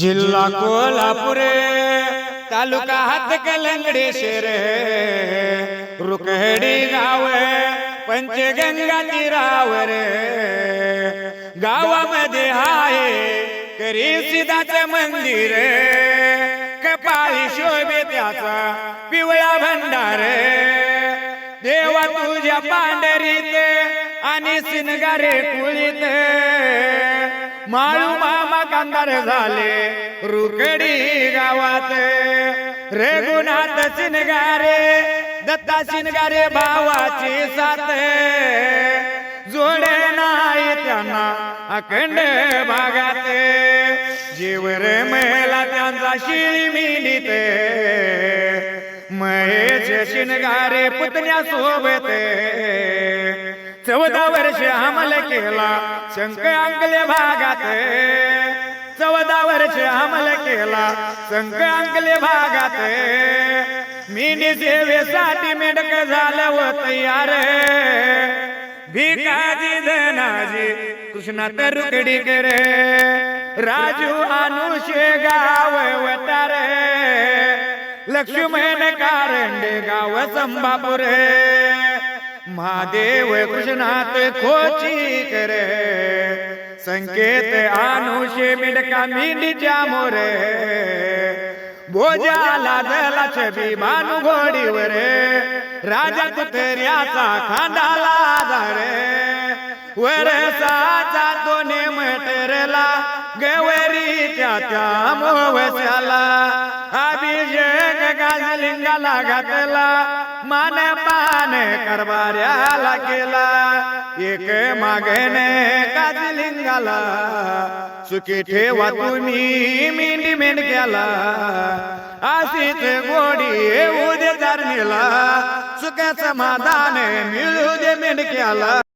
जिल्हा कोल्हापूर तालुका हातकलंगडे शेर रुकहडी गाव पंचगंगा तीरावर गावामध्ये आहे करी सिदाच मंदिर. कपाळी शोभे त्याचा पिवळा भंडार. देवा तुझ्या पांढरीत आणि सिनगारे कुळीत माळू मामा झाले. रुकडी गावात. रघुनाथ शिनगारे दत्ता शिनगारे भावाची साथ. जोडे नाही त्यांना अखंड भागात. जीवर मेला त्यांचा शिळी महेश शिनगारे पुतण्या सोबत. चौदा वर्ष केला शंक अंकले भागात चौदा वर्ष अंमल केला शंक अंकले भागात मी सेवेसाठी मेडक झालं व तयार भिकाजी धनाजी कृष्णा तरुकडी करे राजू अनुषे गाव वतार लक्ष्मण कारंडे गाव संभापूर महादेव कृष्णात खोची करे. संकेत अनुषे मिडका मिंडीच्या मोरे. भोजाला दला छबी भानु घोडीवर. राजा कुतऱ्याचा खांदाला धारे वरसाचा दोने मटरला गवरीच्या त्या मोवशाला लिंगाला घातला मान पान करबाऱ्याला केला. एक मागणे गाजलिंगाला सुखी ठेवा तुम्ही मेंढी मेंढक्याला अशीच गोडी उद्या दे धरणीला सुख समाधान मिळू दे मेंढक्याला